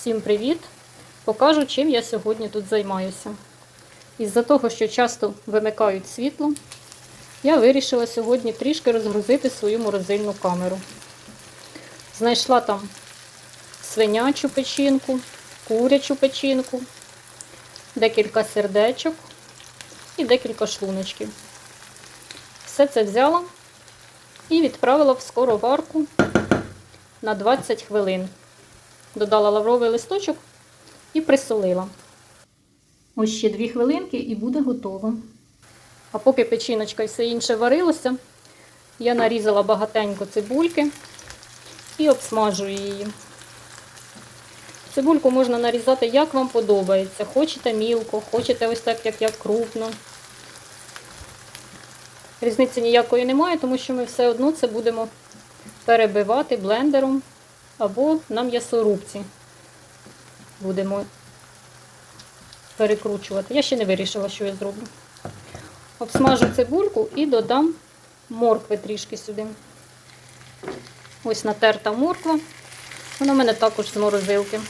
Всім привіт! Покажу, чим я сьогодні тут займаюся. Із-за того, що часто вимикають світло, я вирішила сьогодні трішки розгрузити свою морозильну камеру. Знайшла там свинячу печінку, курячу печінку, декілька сердечок і декілька шлуночків. Все це взяла і відправила в скороварку на 20 хвилин. Додала лавровий листочок і присолила. Ось ще 2 хвилинки і буде готово. А поки печіночка і все інше варилося, я нарізала багатенько цибульки і обсмажую її. Цибульку можна нарізати, як вам подобається. Хочете мілко, хочете ось так, як я крупно. Різниці ніякої немає, тому що ми все одно це будемо перебивати блендером або на м'ясорубці. Будемо перекручувати. Я ще не вирішила, що я зроблю. Обсмажу цибульку і додам моркви трішки сюди. Ось натерта морква. Вона в мене також з морозилки.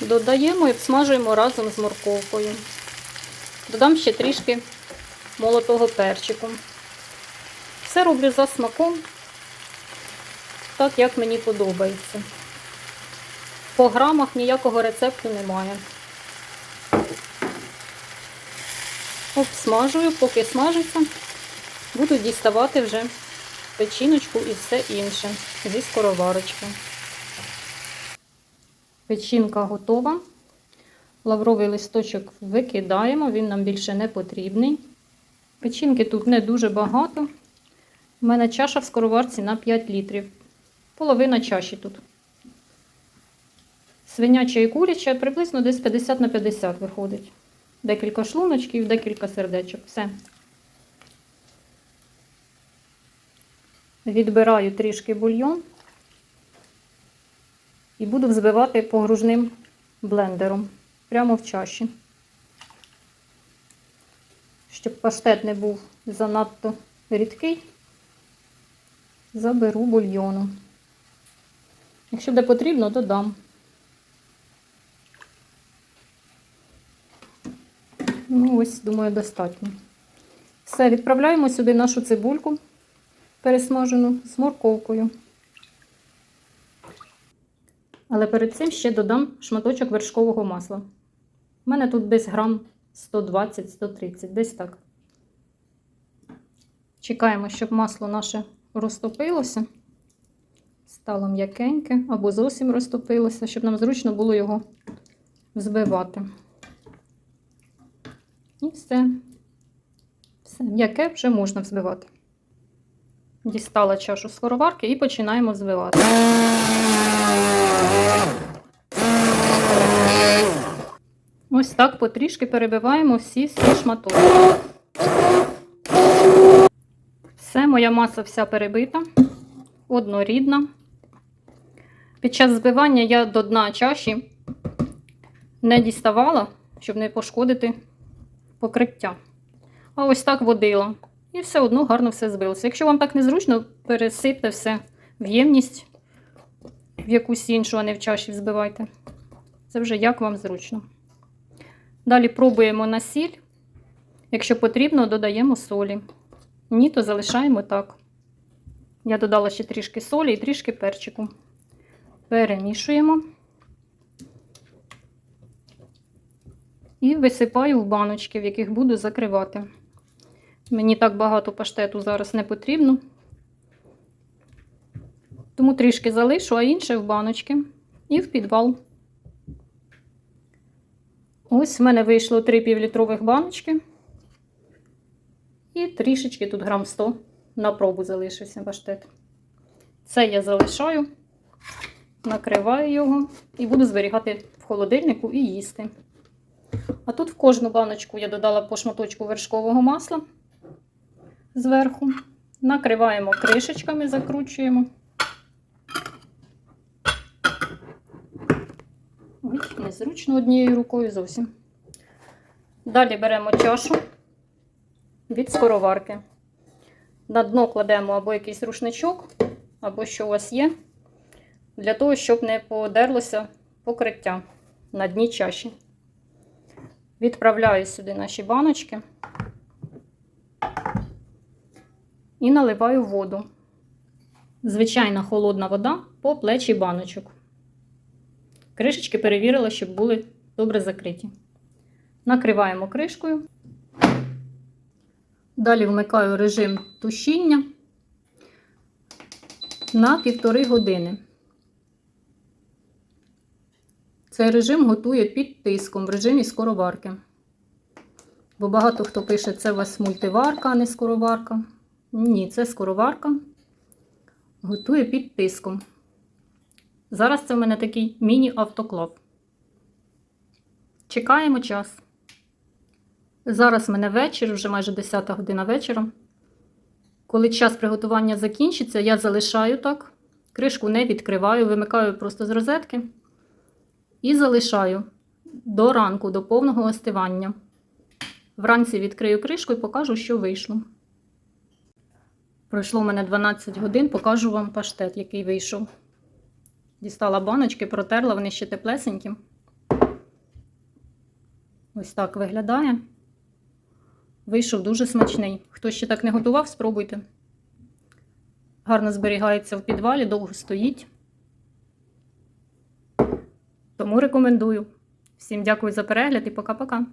Додаємо і обсмажуємо разом з морковкою. Додам ще трішки молотого перчику. Все роблю за смаком, так як мені подобається. По грамах ніякого рецепту немає. Обсмажую, поки смажиться, буду діставати вже печіночку і все інше зі скороварочки. Печінка готова. Лавровий листочок викидаємо, він нам більше не потрібний. Печінки тут не дуже багато. У мене чаша в скороварці на 5 літрів. Половина чаші тут. Свиняча і куряча приблизно десь 50 на 50 виходить. Декілька шлуночків, декілька сердечок. Все. Відбираю трішки бульйон і буду взбивати погружним блендером прямо в чаші. Щоб паштет не був занадто рідкий, заберу бульйону. Якщо буде потрібно, додам. Ну, ось, думаю, достатньо. Все, відправляємо сюди нашу цибульку пересмажену з морковкою. Але перед цим ще додам шматочок вершкового масла. У мене тут десь грам 120-130, десь так. Чекаємо, щоб масло наше розтопилося, стало м'якеньке або зовсім розтопилося, щоб нам зручно було його взбивати. І все. Все, м'яке вже можна взбивати. Дістала чашу скороварки і починаємо взбивати. Ось так потрішки перебиваємо всі всі шматочки. Все, моя маса вся перебита, однорідна. Під час збивання я до дна чаші не діставала, щоб не пошкодити покриття. А ось так водила. І все одно гарно все збилося. Якщо вам так незручно, пересипте все в ємність, в якусь іншу, а не в чаші взбивайте. Це вже як вам зручно. Далі пробуємо на сіль. Якщо потрібно, додаємо солі. Ні, то залишаємо так. Я додала ще трішки солі і трішки перчику. Перемішуємо. І висипаю в баночки, в яких буду закривати. Мені так багато паштету зараз не потрібно. Тому трішки залишу, а інше в баночки і в підвал. Ось в мене вийшло 3 півлітрових баночки. І трішечки тут грам 100 на пробу залишився паштет. Це я залишаю, накриваю його і буду зберігати в холодильнику і їсти. А тут в кожну баночку я додала по шматочку вершкового масла зверху. Накриваємо кришечками, закручуємо. Ой, незручно однією рукою зовсім. Далі беремо чашу від скороварки. На дно кладемо або якийсь рушничок, або що у вас є. Для того, щоб не подерлося покриття на дні чаші. Відправляю сюди наші баночки і наливаю воду. Звичайна холодна вода по плечі баночок. Кришечки перевірила, щоб були добре закриті. Накриваємо кришкою. Далі вмикаю режим тушіння на півтори години. Цей режим готує під тиском в режимі скороварки. Бо багато хто пише, це у вас мультиварка, а не скороварка. Ні, це скороварка. Готує під тиском. Зараз це в мене такий міні-автоклав. Чекаємо час. Зараз в мене вечір, вже майже 10 година вечора. Коли час приготування закінчиться, я залишаю так, кришку не відкриваю, вимикаю просто з розетки і залишаю до ранку, до повного остивання. Вранці відкрию кришку і покажу, що вийшло. Пройшло в мене 12 годин, покажу вам паштет, який вийшов. Дістала баночки, протерла, вони ще теплесенькі. Ось так виглядає. Вийшов дуже смачний. Хто ще так не готував, спробуйте. Гарно зберігається в підвалі, довго стоїть. Тому рекомендую. Всім дякую за перегляд і пока-пока.